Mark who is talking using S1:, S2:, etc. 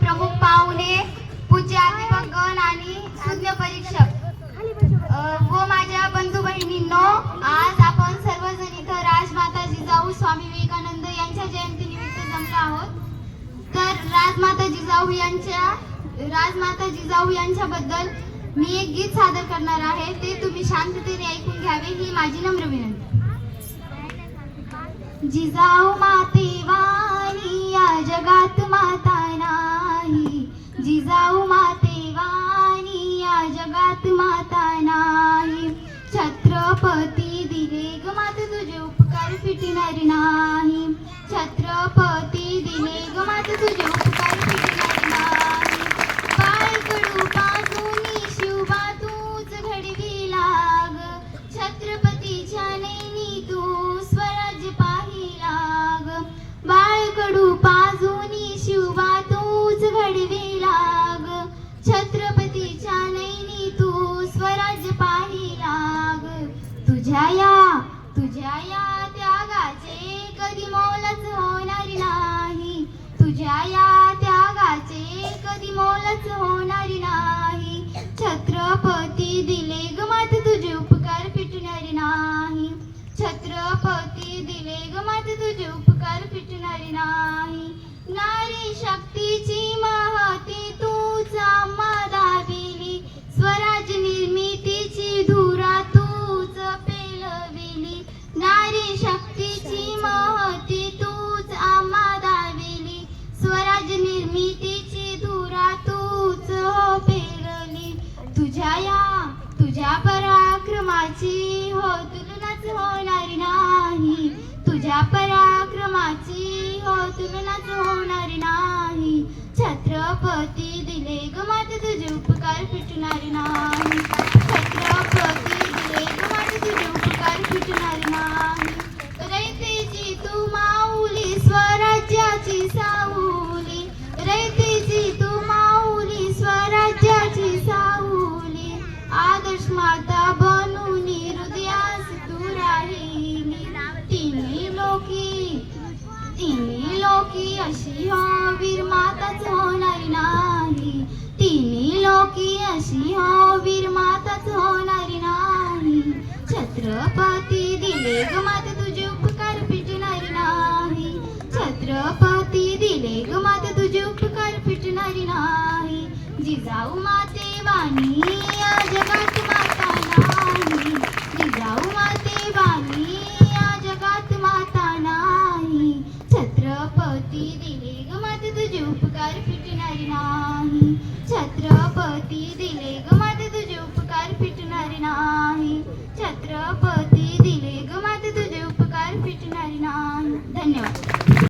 S1: प्रमुख पाहुणे पूज्य आणि शून्य परीक्षक. व हो माझ्या बंधू बहिणींनो आज आपण सर्वजण इथं राजमाता जिजाऊ स्वामी विवेकानंद यांच्या जयंतीनिमित्त जमलो आहोत. तर राजमाता जिजाऊ यांच्या राजमाता जिजाऊ यांच्याबद्दल मी एक गीत सादर करणार आहे. ते तुम्ही शांततेने ऐकून घ्यावे ही माझी नम्र विनंती. जिजाऊ माते छत्रपतीच्या नैनी तू स्वराज्य पाही लाग. तुझ्या या तुझ्या या त्यागाचे कधी मोलच होणार नाही. तुझ्या या त्यागाचे कधी मोलच होणार नाही. छत्रपती दिले ग मात तुझे उपकार फिटणार नाही. छत्रपती दिले ग मात तुझे उपकार फिटणार नाही. नारी शक्ती तुझ्या या तुझ्या पराक्रमाची हो तुलनाच होणार नाही. तुझ्या पराक्रमाची हो तुलनाच होणार नाही. सिंह वीर माताच होणारी नाही. छत्रपती दिले ग माते तुझे उपकार पिटणारी नाही. छत्रपती दिले ग माता तुझे उपकार पिटणारी नाही. जिजाऊ माते वाणी.